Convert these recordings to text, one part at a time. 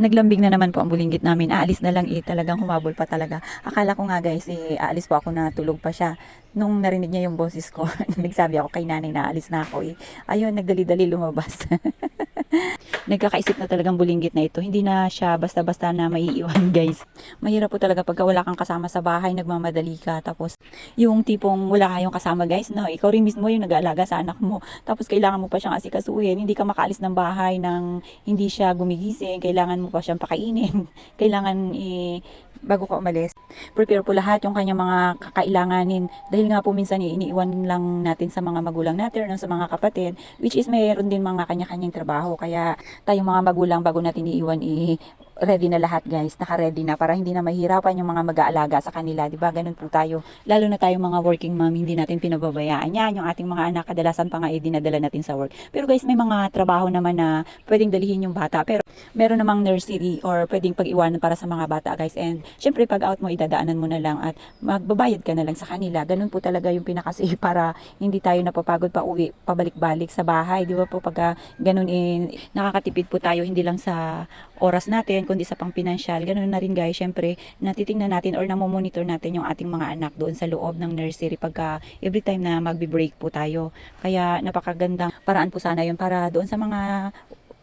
Naglambing na naman po ang bulinggit namin. Aalis na lang eh. Talagang humabol pa talaga. Akala ko nga guys, eh, aalis po ako na tulog pa siya. Nung narinig niya yung boses ko, nagsabi ako kay nanay na aalis na ako eh. Ayun, nagdali-dali lumabas. Nagkakaisip na talagang bulinggit na ito. Hindi na siya basta-basta na maiiwan guys. Mahirap po talaga pagka wala kang kasama sa bahay, nagmamadali ka. Tapos yung tipong wala kayong kasama guys, no? Ikaw rin mismo yung nag-aalaga sa anak mo. Tapos kailangan mo pa siyang asikasuhin. Hindi ka makaalis ng bahay nang hindi siya gumigising. Kailangan mo pa siyang pakainin. Kailangan eh, bago ka umalis, prepare po lahat yung kanyang mga kakailanganin. Dahil nga po minsan eh, iniiwan lang natin sa mga magulang natin, no, sa mga kapatid, which is mayroon din mga kanya-kanyang trabaho. Kaya tayong mga magulang bago natin iiwan, eh, ready na lahat guys, naka-ready na para hindi na mahirapan yung mga mag-aalaga sa kanila, 'di ba? Ganun po tayo. Lalo na tayong mga working mom, hindi natin pinababayaan. Yan, yung ating mga anak kadalasan pa nga eh, dinadala natin sa work. Pero guys, may mga trabaho naman na pwedeng dalhin yung bata. Pero meron namang nursery or pwedeng pag-iwanan para sa mga bata guys. And syempre pag out mo, idadaanan mo na lang at magbabayad ka na lang sa kanila. Ganun po talaga yung pinakasi para hindi tayo napapagod pa uwi, pabalik-balik sa bahay. Di ba po pagka ganun eh, nakakatipid po tayo hindi lang sa oras natin, kundi sa pang pinansyal. Ganun na rin guys, syempre, natitingnan natin or namomonitor natin yung ating mga anak doon sa loob ng nursery pagka every time na magbe-break po tayo. Kaya napakagandang paraan po sana yun para doon sa mga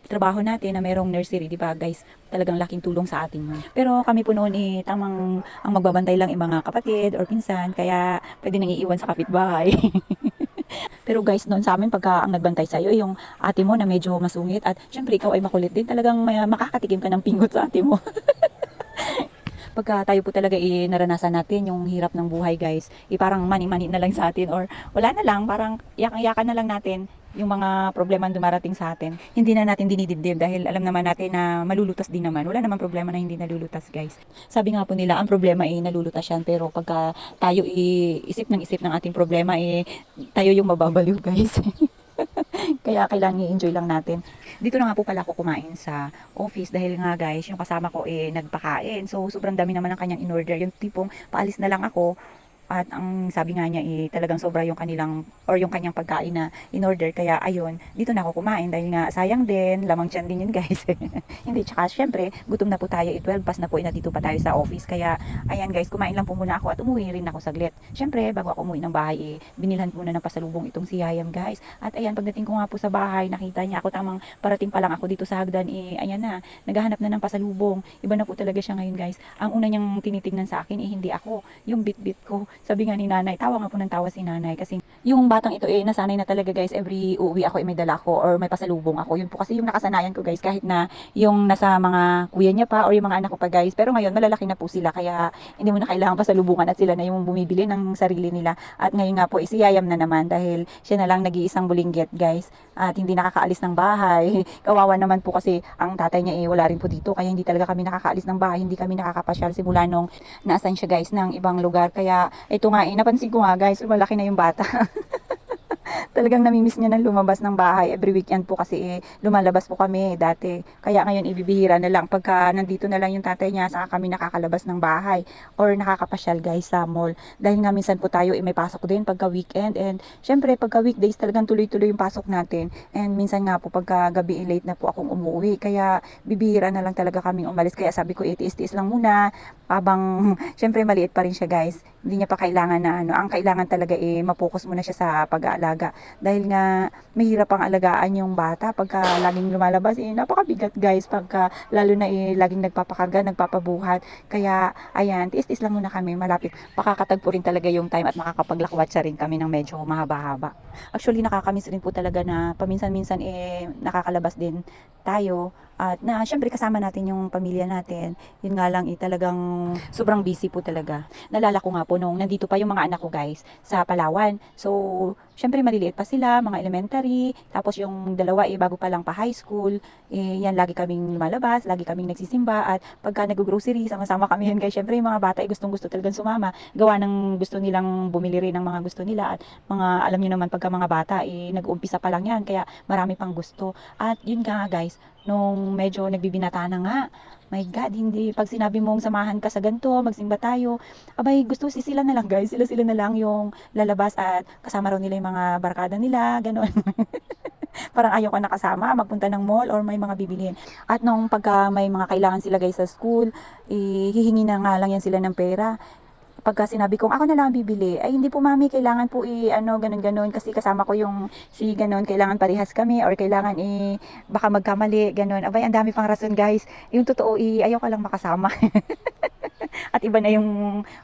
trabaho natin na merong nursery, di ba guys? Talagang laking tulong sa atin yun. Pero kami po noon eh, tamang ang magbabantay lang yung mga kapatid or pinsan, kaya pwede nang iiwan sa kapitbahay. Pero guys, noon sa amin, pagka ang nagbantay sa'yo, yung ate mo na medyo masungit at syempre ikaw ay makulit din, talagang may, makakatikim ka ng pingot sa ate mo. pagka tayo po talaga eh, naranasan natin yung hirap ng buhay guys, eh, parang mani-mani na lang sa atin or wala na lang, parang yakan-yakan na lang natin yung mga problema dumarating sa atin. Hindi na natin dinidibdib dahil alam naman natin na malulutas din naman. Wala naman problema na hindi nalulutas guys. Sabi nga po nila, ang problema ay nalulutas yan pero pagka tayo i- isip ng isip ng ating problema eh tayo yung mababaliw guys. Kaya kailangan i-enjoy lang natin. Dito na nga po pala ako kumain sa office dahil nga guys, yung kasama ko eh nagpakain. So sobrang dami naman ng kanyang in-order. Yung tipong paalis na lang ako at ang sabi nga niya eh talagang sobra yung kanilang or yung kanyang pagkain na in order kaya ayun dito na ako kumain dahil nga sayang din lamang tiyan din yun guys. Hindi tsaka syempre gutom na po tayo. Eh 12 pas na po eh nandito pa tayo sa office. Kaya ayan guys kumain lang po muna ako at umuwi rin ako saglit. Syempre bago ako umuwi ng bahay eh binilhan ko na ng pasalubong itong si Hayam guys. At ayan pagdating ko nga po sa bahay nakita niya ako tamang parating pa lang ako dito sa hagdan eh ayan na naghahanap na ng pasalubong. Iba na po talaga siya ngayon guys. Ang una niyang tinitingnan sa akin eh hindi ako. Yung bit-bit ko sabi nga ni nanay, tawa nga po ng tawa si nanay kasi yung batang ito eh nasanay na talaga guys every uuwi ako eh may dala ko or may pasalubong ako. Yun po kasi yung nakasanayan ko guys kahit na yung nasa mga kuya niya pa or yung mga anak ko pa guys. Pero ngayon malalaki na po sila kaya hindi mo na kailangan pasalubungan at sila na yung bumibili ng sarili nila. At ngayon nga po isiyayam na naman dahil siya na lang nag-iisang bulinggit guys at hindi nakakaalis ng bahay. Kawawa naman po kasi ang tatay niya eh wala rin po dito kaya hindi talaga kami nakakaalis ng bahay. Hindi kami nakakapasyal simula nung naasan siya guys ng ibang lugar. Kaya ito nga eh, napansin ko nga guys, malaki na yung bata. Talagang namimiss niya ng lumabas ng bahay. Every weekend po kasi eh, lumalabas po kami dati. Kaya ngayon ibibihira na lang. Pagka nandito na lang yung tatay niya, saka kami nakakalabas ng bahay. Or nakakapasyal guys sa mall. Dahil nga minsan po tayo eh, may pasok din pagka weekend. And syempre pagka weekdays talagang tuloy-tuloy yung pasok natin. And minsan nga po pagka gabi eh, late na po akong umuwi. Kaya bibihira na lang talaga kaming umalis. Kaya sabi ko, itiis-tiis lang muna. Habang syempre maliit pa rin siya guys. Hindi niya pa kailangan na ano. Ang kailangan talaga eh, mapokus muna siya sa pag-aalaga dahil nga mahirap ang alagaan yung bata pagka laging lumalabas. Eh napakabigat guys pagka lalo na eh laging nagpapakarga nagpapabuhat. Kaya ayan tiis-tiis lang muna kami malapit. Makakatagpo rin talaga yung time at makakapaglakwatsa rin kami ng medyo mahaba-haba. Actually nakakamiss rin po talaga na paminsan-minsan eh nakakalabas din tayo at na syempre kasama natin yung pamilya natin. Yun nga lang eh talagang sobrang busy po talaga. Nalala ko nga po nung nandito pa yung mga anak ko guys sa Palawan. So syempre maliliit pa sila, mga elementary, tapos yung dalawa eh bago pa lang pa high school, eh yan lagi kaming lumalabas, lagi kaming nagsisimba. At pagka nag-grocery, sama-sama kami yan guys. Syempre yung mga bata eh gustong gusto talagang sumama, gawa ng gusto nilang bumili rin ng mga gusto nila. At mga alam niyo naman pagka mga bata eh nag-uumpisa pa lang yan, kaya marami pang gusto. At yun nga guys, nung medyo nagbibinata na nga, my God, hindi, pag sinabi mong samahan ka sa ganito, magsimba tayo, abay, gusto si sila na lang guys, sila sila na lang yung lalabas at kasama raw nila yung mga barkada nila, ganon. parang ayaw ko nakasama, magpunta ng mall or may mga bibilihin. At nung pagka may mga kailangan sila guys sa school, eh, hihingi na nga lang yan sila ng pera. Pagka sinabi kong ako na lang ang bibili, ay hindi po mami, kailangan po i ano ganun ganun kasi kasama ko yung si ganun, kailangan parehas kami or kailangan i baka magkamali, ganun. Abay, ang dami pang rason guys. Yung totoo, i ayaw ka lang makasama. At iba na yung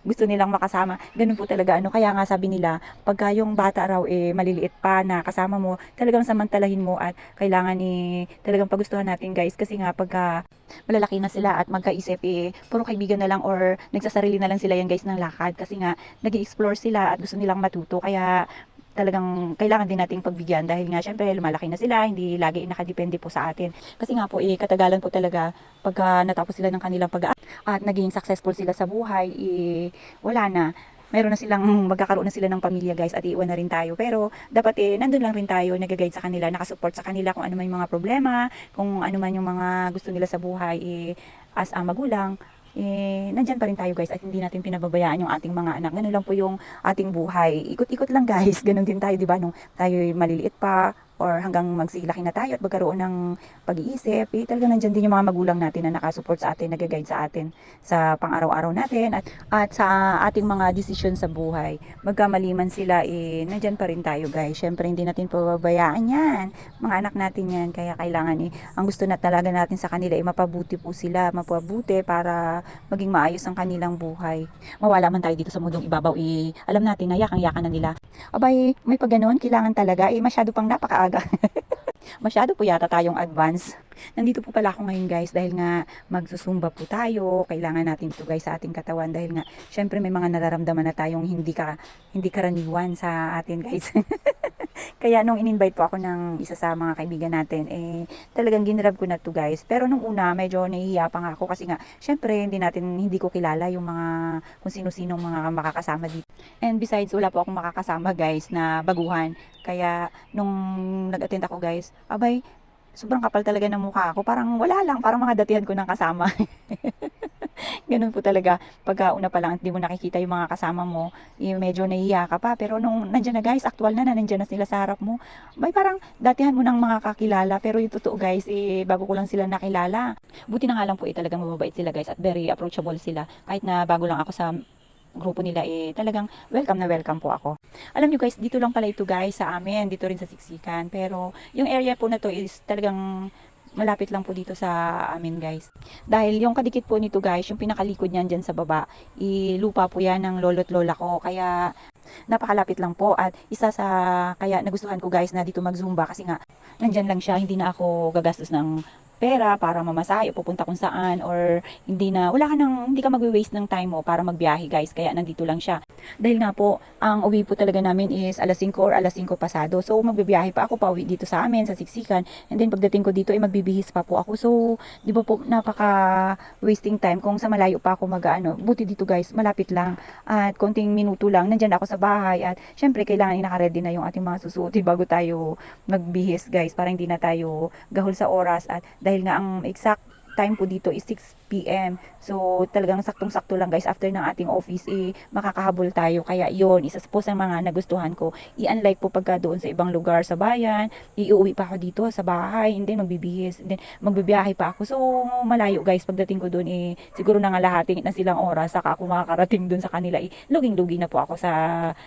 gusto nilang makasama. Ganun po talaga ano. Kaya nga sabi nila, pagka yung bata raw eh maliliit pa na kasama mo, talagang samantalahin mo at kailangan eh talagang pagustuhan natin guys kasi nga pagka malalaki na sila at magkaisip eh puro kaibigan na lang or nagsasarili na lang sila yan guys ng lakad kasi nga nag explore sila at gusto nilang matuto kaya talagang kailangan din nating pagbigyan dahil nga syempre lumalaki na sila, hindi lagi nakadepende po sa atin. Kasi nga po eh katagalan po talaga pagka natapos sila ng kanilang pag at naging successful sila sa buhay, eh wala na. Meron na silang magkakaroon na sila ng pamilya guys at iiwan na rin tayo. Pero dapat eh nandun lang rin tayo, nag-guide sa kanila, nakasupport sa kanila kung ano man yung mga problema, kung ano man yung mga gusto nila sa buhay eh as a magulang eh, nandyan pa rin tayo guys at hindi natin pinababayaan yung ating mga anak. Ganun lang po yung ating buhay. Ikot-ikot lang guys. Ganun din tayo, di ba? Nung tayo maliliit pa or hanggang magsilaki na tayo at magkaroon ng pag-iisip, eh, talagang nandyan din yung mga magulang natin na nakasupport sa atin, nag-guide sa atin sa pang-araw-araw natin at, at sa ating mga desisyon sa buhay. Magkamali man sila, eh, nandyan pa rin tayo guys. Syempre, hindi natin pababayaan yan. Mga anak natin yan. Kaya kailangan, eh, ang gusto na talaga natin sa kanila, eh, mapabuti po sila, mapabuti para maging maayos ang kanilang buhay. Mawala man tayo dito sa mundong ibabaw, eh, alam natin na yakang-yakan na nila. Abay, may pag kailangan talaga, eh, masyado pang napakaaga. Masyado po yata tayong advance. Nandito po pala ako ngayon guys dahil nga magsusumba po tayo. Kailangan natin ito guys sa ating katawan dahil nga syempre may mga nararamdaman na tayong hindi ka hindi karaniwan sa atin guys. Kaya nung in-invite po ako ng isa sa mga kaibigan natin, eh, talagang ginrab ko na to guys. Pero nung una, medyo nahihiya pa nga ako kasi nga, syempre, hindi natin, hindi ko kilala yung mga, kung sino-sinong mga makakasama dito. And besides, wala po akong makakasama guys na baguhan. Kaya, nung nag-attend ako guys, abay, sobrang kapal talaga ng mukha ko. Parang wala lang, parang mga datihan ko ng kasama. Ganun po talaga. Pagka una pa lang, hindi mo nakikita yung mga kasama mo, eh, medyo nahihiya ka pa. Pero nung nandyan na guys, actual na na, nandyan na sila sa harap mo. May parang datihan mo nang mga kakilala. Pero yung totoo guys, eh, bago ko lang sila nakilala. Buti na nga lang po eh, talagang mababait sila guys at very approachable sila. Kahit na bago lang ako sa grupo nila eh talagang welcome na welcome po ako. Alam nyo guys, dito lang pala ito guys sa amin, dito rin sa Siksikan. Pero yung area po na to is talagang malapit lang po dito sa amin guys. Dahil yung kadikit po nito guys, yung pinakalikod niyan dyan sa baba, ilupa po yan ng lolo't lola ko. Kaya napakalapit lang po at isa sa kaya nagustuhan ko guys na dito mag-zumba kasi nga nandyan lang siya, hindi na ako gagastos ng pera para mamasahe pupunta kung saan or hindi na wala ka nang hindi ka magwe-waste ng time mo para magbiyahe guys. Kaya nandito lang siya. Dahil nga po ang uwi po talaga namin is alas 5 or alas 5 pasado. So magbibiyahe pa ako pa uwi dito sa amin sa Siksikan. And then pagdating ko dito ay magbibihis pa po ako. So di ba po napaka wasting time kung sa malayo pa ako mag-ano buti dito guys malapit lang. At konting minuto lang nandyan ako sa bahay. At syempre kailangan inaka-ready na yung ating mga susuotin bago tayo magbihis guys para hindi na tayo gahol sa oras. At dahil nga ang exact time po dito is 6 p.m. So, talagang saktong-sakto lang guys, after ng ating office, eh, makakahabol tayo. Kaya yon isa po sa mga nagustuhan ko. I-unlike po pagka doon sa ibang lugar sa bayan, iuwi pa ako dito sa bahay, and then magbibihis, then magbibiyahe pa ako. So, malayo guys, pagdating ko doon, eh, siguro na nga lahating na silang oras, saka ako makakarating doon sa kanila, eh, luging-lugi na po ako sa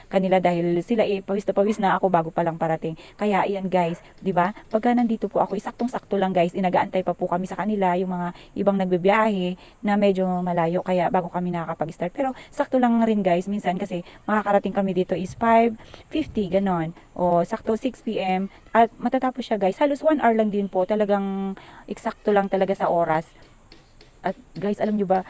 kanila dahil sila eh, pawis na pawis na ako bago pa lang parating. Kaya, iyan guys, di ba? Pagka nandito po ako, isaktong-sakto lang guys, inagaantay pa po kami sa kanila, yung mga ibang nagbibiyahe, na medyo malayo kaya bago kami nakakapag-start. Pero sakto lang rin guys, minsan kasi makakarating kami dito is 5.50, ganon. O sakto 6 p.m. At matatapos siya guys. Halos 1 hour lang din po. Talagang eksakto lang talaga sa oras. At guys, alam nyo ba,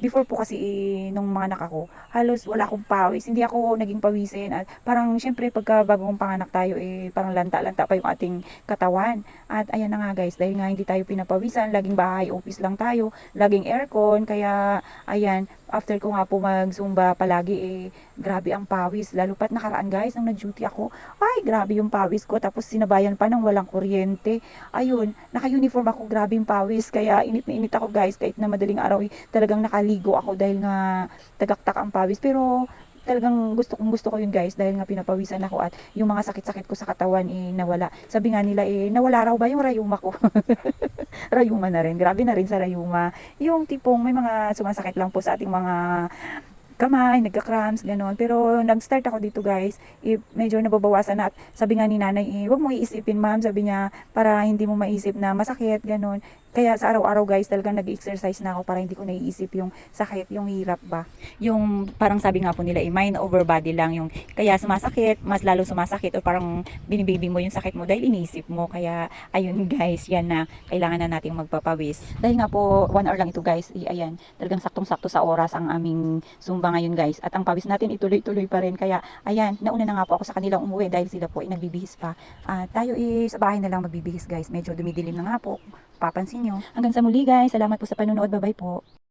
before po kasi eh, nung mga anak ako, halos wala akong pawis. Hindi ako naging pawisin. At parang syempre pagka bago kong panganak tayo, eh, parang lanta-lanta pa yung ating katawan. At ayan na nga guys, dahil nga hindi tayo pinapawisan, laging bahay, office lang tayo, laging aircon. Kaya ayan, after ko nga po mag-zumba palagi eh, grabe ang pawis. Lalo pat nakaraan guys, nung nag-duty ako, ay grabe yung pawis ko. Tapos sinabayan pa ng walang kuryente. Ayun, naka-uniform ako, grabe yung pawis. Kaya init na init ako guys, kahit na madaling araw eh, talagang nakaligo ako dahil nga tagaktak ang pawis. Pero talagang gusto kong gusto ko yun guys dahil nga pinapawisan ako at yung mga sakit-sakit ko sa katawan eh nawala. Sabi nga nila eh nawala raw ba yung rayuma ko? rayuma na rin. Grabe na rin sa rayuma. Yung tipong may mga sumasakit lang po sa ating mga kamay, nagka-cramps, gano'n. Pero nag-start ako dito guys, eh, medyo nababawasan na at sabi nga ni nanay, eh, huwag mo iisipin ma'am, sabi niya, para hindi mo maisip na masakit, gano'n. Kaya sa araw-araw guys, talagang nag-exercise na ako para hindi ko naiisip yung sakit, yung hirap ba. Yung parang sabi nga po nila, eh, mind over body lang yung kaya sumasakit, mas lalo sumasakit o parang binibaby mo yung sakit mo dahil iniisip mo. Kaya ayun guys, yan na kailangan na nating magpapawis. Dahil nga po, one hour lang ito guys, eh, ayan, talagang saktong-sakto sa oras ang aming sumba ngayon guys. At ang pawis natin ituloy-tuloy pa rin. Kaya ayan, nauna na nga po ako sa kanilang umuwi dahil sila po ay nagbibihis pa. Ah, tayo eh, sa bahay na lang magbibihis guys. Medyo dumidilim na nga po. Papansin nyo. Hanggang sa muli guys. Salamat po sa panonood. Bye-bye po.